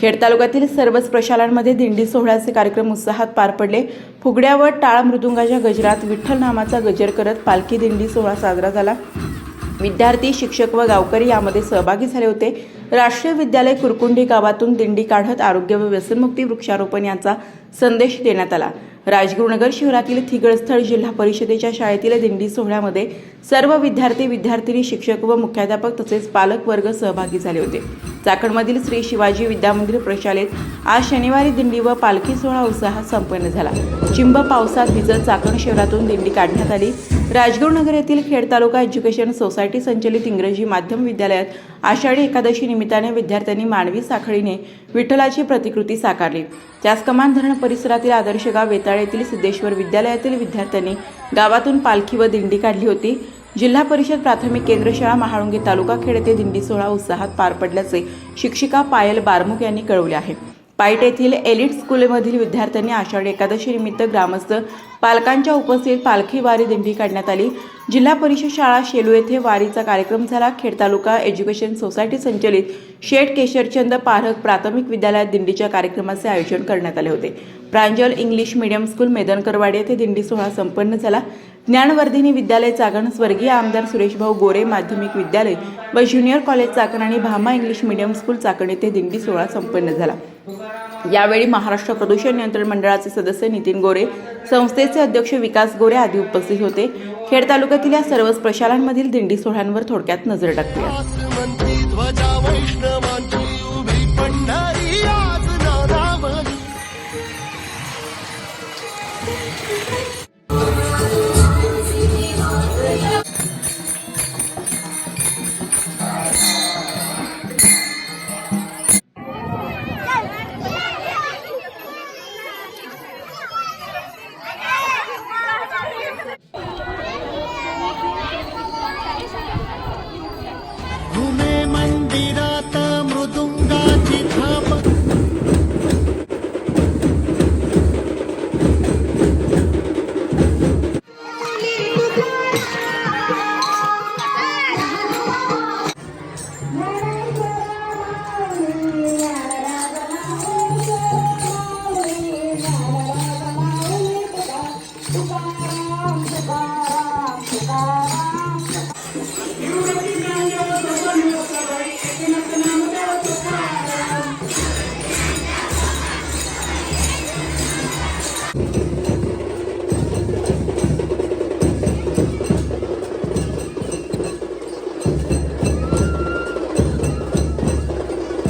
खेड तालुक्यातील सर्वच प्रशालांमध्ये दिंडी सोहळ्याचे कार्यक्रम उत्साहात पार पडले. फुगड्यावर टाळ मृदुंगाच्या गजरात विठ्ठल नामाचा गजर करत पालखी दिंडी सोहळा साजरा झाला. विद्यार्थी शिक्षक व गावकरी यामध्ये सहभागी झाले होते. राष्ट्रीय विद्यालय कुरकुंडी गावातून दिंडी काढत आरोग्य व व्यसनमुक्ती वृक्षारोपण यांचा संदेश देण्यात आला. राजगुरुनगर शहरातील थिगळस्थळ जिल्हा परिषदेच्या शाळेतील दिंडी सोहळ्यामध्ये सर्व विद्यार्थी विद्यार्थिनी शिक्षक व मुख्याध्यापक तसेच पालक वर्ग सहभागी झाले होते. चाकणमधील श्री शिवाजी विद्यामंदिर प्रशालेत आज शनिवारी दिंडी व पालखी सोहळा उत्साहात संपन्न झाला. चिंब पावसात भिजत चाकण शहरातून दिंडी काढण्यात आली. राजगुरुनगर येथील खेड तालुका एज्युकेशन सोसायटी संचलित इंग्रजी माध्यम विद्यालयात आषाढी एकादशी निमित्ताने विद्यार्थ्यांनी मानवी साखळीने विठ्ठलाची प्रतिकृती साकारली. त्याच कमान धरण परिसरातील आदर्श गाव वेताळ येथील सिद्धेश्वर विद्यालयातील विद्यार्थ्यांनी गावातून पालखी व दिंडी काढली होती. जिल्हा परिषद प्राथमिक केंद्र शाळा महाळुंगे तालुका खेड येथे दिंडी सोहळा उत्साहात पार पडल्याचे शिक्षिका पायल बारमुख यांनी कळवले आहे. पायट येथील एलिट स्कूलमधील विद्यार्थ्यांनी आषाढी एकादशी निमित्त ग्रामस्थ पालकांच्या उपस्थितीत पालखी वारी दिंडी काढण्यात आली. जिल्हा परिषद शाळा शेलू येथे वारीचा कार्यक्रम झाला. खेड तालुका एज्युकेशन सोसायटी संचलित शेठ केशरचंद पारख प्राथमिक विद्यालयात दिंडीच्या कार्यक्रमाचे आयोजन करण्यात आले होते. Pranjal English medium school Medankarwadi येथे दिंडी सोहळा संपन्न झाला. ज्ञानवर्धिनी विद्यालय चाकण स्वर्गीय आमदार सुरेशभाऊ गोरे माध्यमिक विद्यालय व ज्युनियर कॉलेज चाकण आणि Bhama English medium school Chakan येथे दिंडी सोहळा संपन्न झाला. यावेळी महाराष्ट्र प्रदूषण नियंत्रण मंडळाचे सदस्य नितीन गोरे संस्थेचे अध्यक्ष विकास गोरे आदी उपस्थित होते. खेड तालुक्यातील या सर्वच प्रशालांमधील दिंडी सोहळ्यांवर थोडक्यात नजर टाकूया.